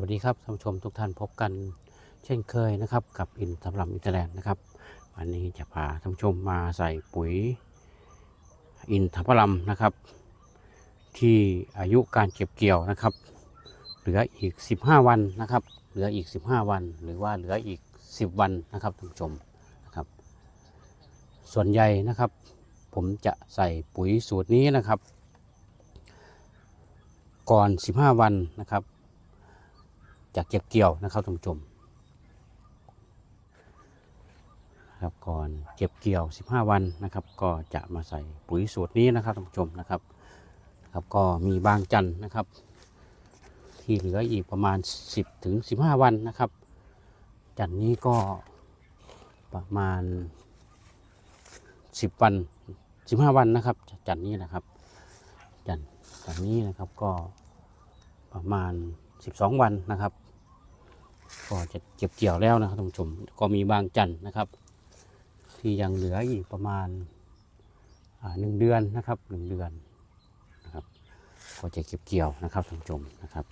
วัสดีครับท่านผู้ชมทุกท่านพบกันเช่นเคยนะครับ กับอินสำหรับอินเตอร์แลนด์นะครับวันนี้จะพาท่านผู้ชมมาใส่ปุ๋ยอินทผลัมนะครับ ที่อายุการเก็บเกี่ยวนะครับ เหลืออีก 15 วันนะครับ เหลืออีก 15 วัน หรือว่าเหลืออีก 10 วันนะครับท่านผู้ชมนะครับ ส่วนใหญ่นะครับ ผมจะใส่ปุ๋ยสูตรนี้นะครับ ก่อน 15 วันนะครับ จะเก็บเกี่ยวนะครับท่านผู้ชมครับก่อนเก็บเกี่ยว 15 วันนะครับ ก็จะมาใส่ปุ๋ยสูตรนี้นะครับท่านผู้ชมนะครับครับก็มีบางจันทร์นะครับ ที่เหลืออีกประมาณ 10ถึง15 วันนะครับ จันทร์นี้ก็ประมาณ 10 วัน 15 วันนะครับ จันทร์นี้นะครับ จันทร์จันนี้นะครับก็ประมาณ 12 วันนะครับ ก็จะเก็บเกี่ยวแล้วนะครับท่านผู้ชม ก็มีบางจันทร์นะครับ ที่ยังเหลืออีกประมาณหนึ่งเดือนนะครับหนึ่งเดือนนะครับ ก็จะเก็บเกี่ยวนะครับท่านผู้ชมนะครับ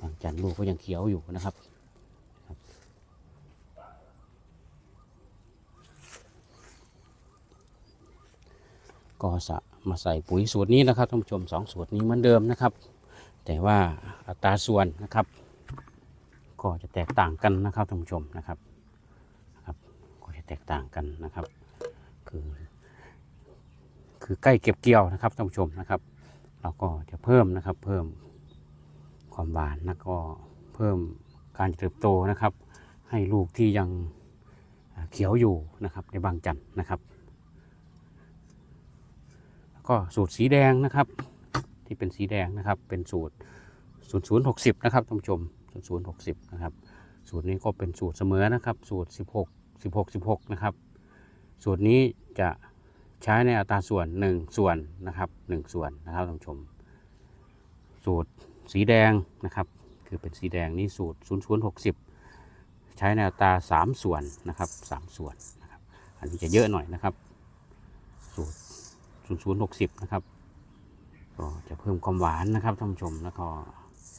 บางจันทร์ลูกก็ยังเขียวอยู่นะครับครับก็จะมาใส่ปุ๋ยสูตรนี้นะครับท่านผู้ชมสองสูตรนี้เหมือนเดิมนะครับ แต่ว่าอัตราส่วนนะครับ ก็จะแตกต่างกันนะครับท่านผู้ชมนะครับนะครับก็จะแตกต่างกันนะครับ คือคือใกล้เก็บเกี่ยวนะครับท่านผู้ชมนะครับ เราก็จะเพิ่มนะครับเพิ่มความหวานแล้วก็เพิ่มการเติบโตนะครับ ให้ลูกที่ยังเขียวอยู่นะครับในบางจันนะครับ ก็สูตรสีแดงนะครับ ที่เป็นสีแดงนะครับ เป็นสูตร 0060 นะครับท่านผู้ชม 0060 นะครับ สูตรนี้ก็เป็นสูตรเสมอนะครับ สูตร 16 16 16 นะครับ สูตรนี้จะใช้ในอัตราส่วน 1 ส่วนนะครับ 1 ส่วนนะครับท่านผู้ชม สูตรสีแดงนะครับ คือเป็นสีแดงนี่สูตร 0060 ใช้ในอัตรา 3 ส่วนนะครับ 3 ส่วนนะครับ อันนี้จะเยอะหน่อยนะครับ สูตร 0060 นะครับ ก็จะเพิ่มความหวานนะครับท่านผู้ชมแล้วก็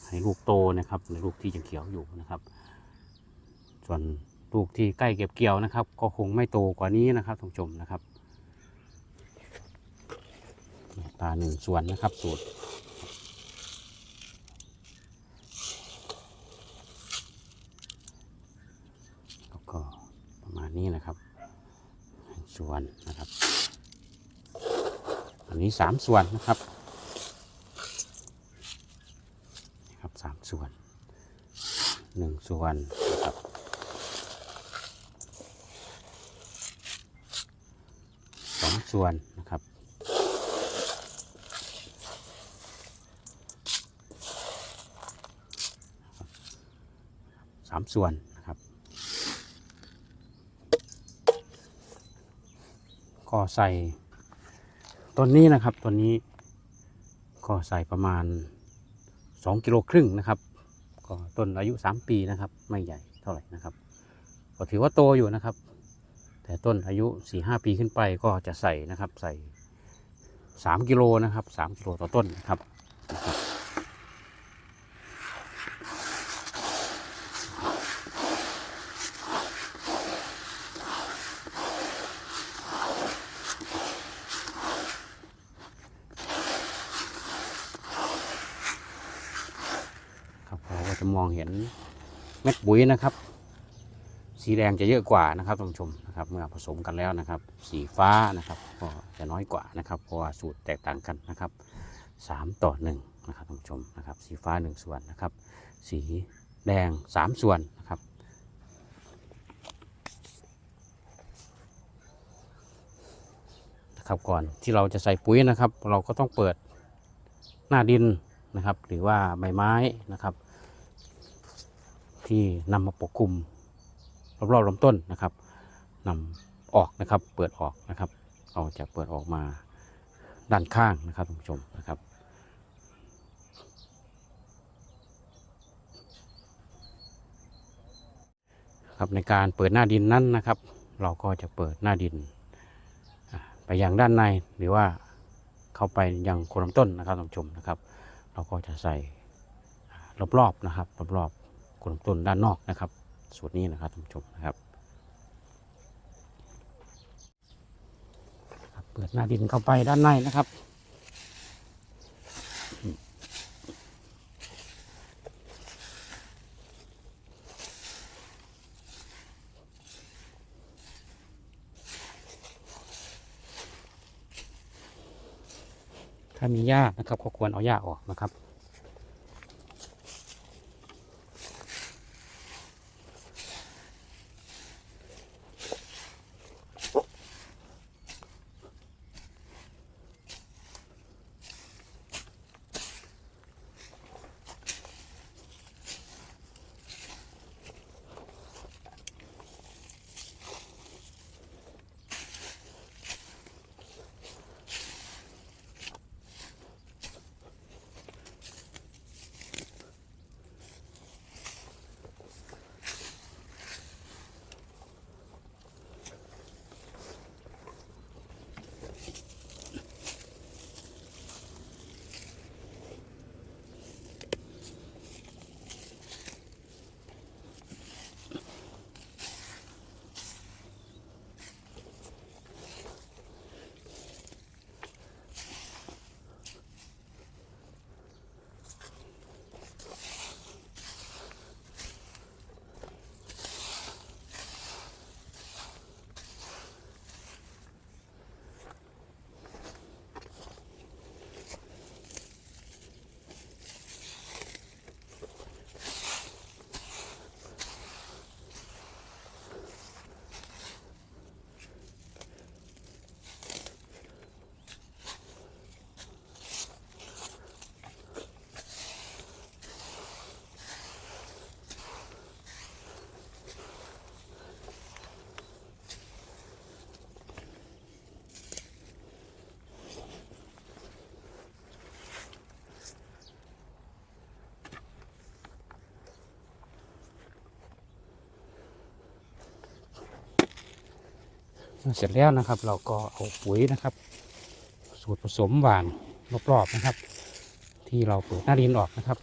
ให้ลูกโตนะครับในลูกที่ยังเขียวอยู่นะครับ ส่วนลูกที่ใกล้เก็บเกี่ยวนะครับ ก็คงไม่โตกว่านี้นะครับท่านผู้ชมนะครับตาหนึ่งส่วนนะครับสูตรแล้วก็ประมาณนี้นะครับส่วนนะครับ อันนี้สามส่วนนะครับสามส่วน หนึ่งส่วนนะครับสองส่วนนะครับสามส่วนนะครับ ก็ใส่ต้นนี้นะครับต้นนี้ก็ใส่ประมาณ 2 กิโลครึ่งนะครับ ก็ต้นอายุ 3 ปีนะครับ ไม่ใหญ่เท่าไหร่นะครับ ก็ถือว่าโตอยู่นะครับ แต่ต้นอายุ 4-5 ปีขึ้นไปก็จะใส่นะครับ ใส่ 3 กิโลนะครับ 3 กิโลต่อต้นนะครับนะครับ ครับเราก็ จะมองเห็นเม็ดปุ๋ยนะครับ สีแดงจะเยอะกว่านะครับท่านผู้ชมนะครับเมื่อผสมกันแล้วนะครับ สีฟ้านะครับก็จะน้อยกว่านะครับเพราะว่าสูตรแตกต่างกันนะครับสามต่อหนึ่งนะครับท่านผู้ชมนะครับ สีฟ้าหนึ่งส่วนนะครับ สีแดงสามส่วนนะครับนะครับก่อนที่เราจะใส่ปุ๋ยนะครับ เราก็ต้องเปิดหน้าดินนะครับ หรือว่าใบไม้นะครับ ที่นำมาปกคลุมรอบๆลำต้นนะครับนำออกนะครับ เปิดออกนะครับ เราจะเปิดออกมาด้านข้างนะครับท่านผู้ชมนะครับ ครับในการเปิดหน้าดินนั้นนะครับ เราก็จะเปิดหน้าดิน ไปยังด้านในหรือว่าเข้าไปยังโคนลำต้นนะครับท่านผู้ชมนะครับ เราก็จะใส่รอบๆนะครับรอบๆ โคนต้นด้านนอกนะครับ สูตรนี้นะครับท่านผู้ชมนะครับครับเปิดหน้าดินเข้าไปด้านในนะครับถ้ามีหญ้านะครับก็ควรเอาหญ้าออกนะครับ เสร็จแล้วนะครับ เราก็เอาปุ๋ยนะครับ สูตรผสมหวานรอบๆนะครับ ที่เราเปิดหน้าดินออกนะครับ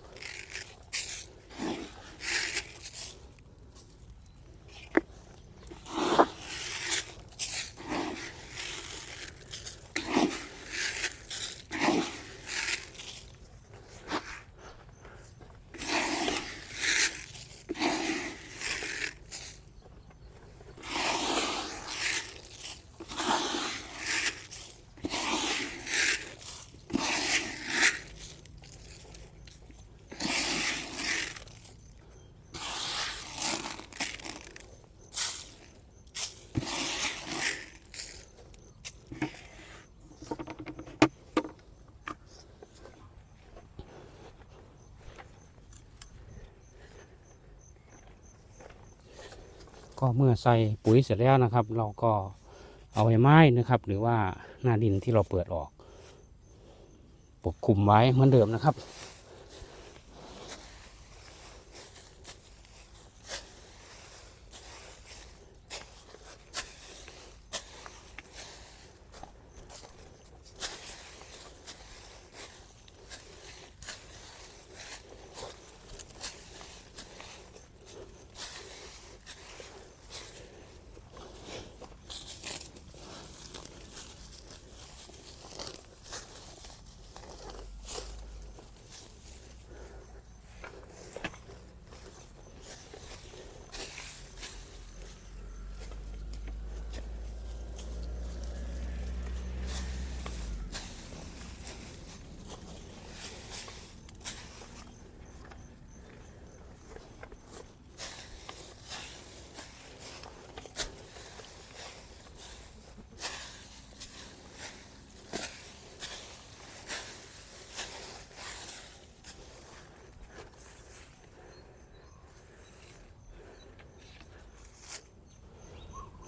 ก็เมื่อใส่ปุ๋ยเสร็จแล้วนะครับ เราก็เอาใบไม้นะครับ หรือว่าหน้าดินที่เราเปิดออกปกคลุมไว้เหมือนเดิมนะครับ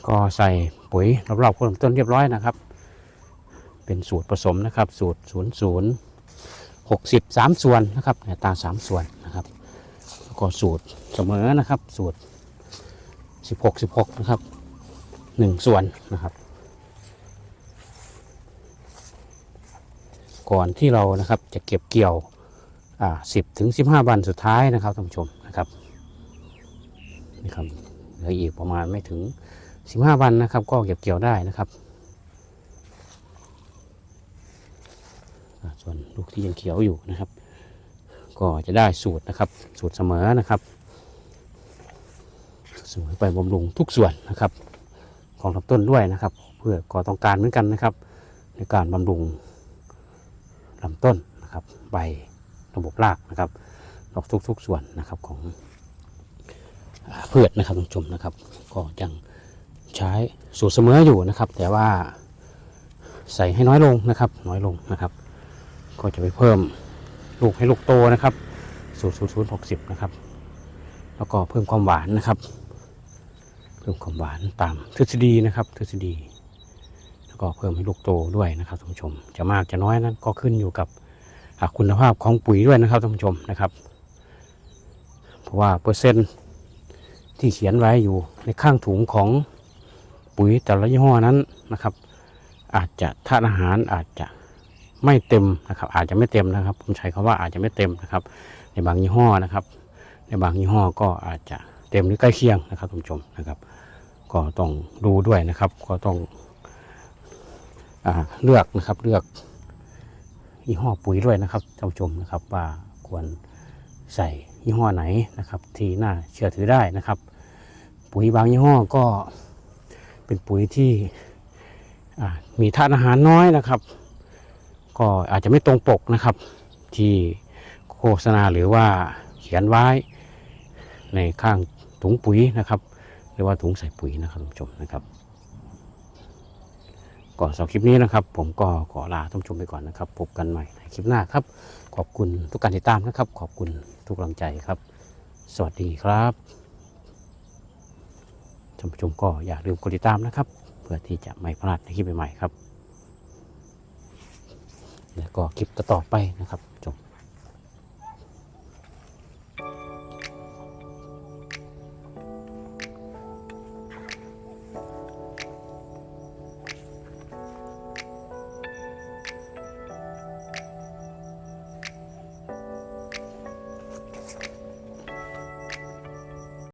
ก็ใส่ปุ๋ยรอบๆโคนต้นเรียบร้อยนะครับ เป็นสูตรผสมนะครับ สูตร 0 0 60 3 ส่วนนะครับอัตา 3 ส่วนนะครับแล้วก็สูตรเสมอนะครับ สูตร 16 16 นะครับ 1 ส่วนนะครับ ก่อนที่เรานะครับจะเก็บเกี่ยวอ่าสิบถึงสิบห้าวันสุดท้ายนะครับท่านผู้ชมนะครับนี่ครับเหลืออีกประมาณไม่ถึง สิบห้าวันนะครับ ก็เก็บเกี่ยวได้นะครับ ส่วนลูกที่ยังเขียวอยู่นะครับ ก็จะได้สูตรนะครับ สูตรเสมอนะครับสูตรเสมอไปบำรุงทุกส่วนนะครับ ของลำต้นด้วยนะครับ เพื่อก็ต้องการเหมือนกันนะครับ ในการบำรุงลำต้นนะครับ ใบระบบรากนะครับดอกทุกๆส่วนนะครับของอพืชนะครับท่านผู้ชมนะครับ ก็ยัง ใช้สูตรเสมออยู่นะครับ แต่ว่าใส่ให้น้อยลงนะครับ น้อยลงนะครับ ก็จะไปเพิ่มลูกให้ลูกโตนะครับสูตรศูนย์ศูนย์หกสิบนะครับ แล้วก็เพิ่มความหวานนะครับ เพิ่มความหวานตามทฤษฎีนะครับ ทฤษฎี แล้วก็เพิ่มให้ลูกโตด้วยนะครับท่านผู้ชม จะมากจะน้อยนั้นก็ขึ้นอยู่กับคุณภาพของปุ๋ยด้วยนะครับท่านผู้ชมนะครับ เพราะว่าเปอร์เซ็นต์ที่เขียนไว้อยู่ในข้างถุงของ ปุ๋ยแต่ละยี่ห้อนั้นนะครับ อาจจะธาตุอาหารอาจจะไม่เต็มนะครับ อาจจะไม่เต็มนะครับผมใช้คำว่าอาจจะไม่เต็มนะครับ ในบางยี่ห้อนะครับ ในบางยี่ห้อก็อาจจะเต็มหรือใกล้เคียงนะครับท่านผู้ชมนะครับ ก็ต้องดูด้วยนะครับ ก็ต้องอเลือกนะครับเลือกยี่ห้อปุ๋ยด้วยนะครับท่านผู้ชมนะครับว่าควรใส่ยี่ห้อไหนนะครับ ที่น่าเชื่อถือได้นะครับ ปุ๋ยบางยี่ห้อก็ เป็นปุ๋ยที่มีธาตุอาหารน้อยนะครับ ก็อาจจะไม่ตรงปกนะครับ ที่โฆษณาหรือว่าเขียนไว้ในข้างถุงปุ๋ยนะครับ หรือว่าถุงใส่ปุ๋ยนะครับท่านผู้ชมนะครับก่อนสำหรับคลิปนี้นะครับ ผมก็ขอลาท่านผู้ชมไปก่อนนะครับพบกันใหม่ในคลิปหน้าครับ ขอบคุณทุกการติดตามนะครับ ขอบคุณทุกกำลังใจครับ สวัสดีครับ ท่านผู้ชมก็อย่าลืมกดติดตามนะครับ เพื่อที่จะไม่พลาดในคลิปใหม่ๆครับ แล้วก็คลิปต่อๆไปนะครับ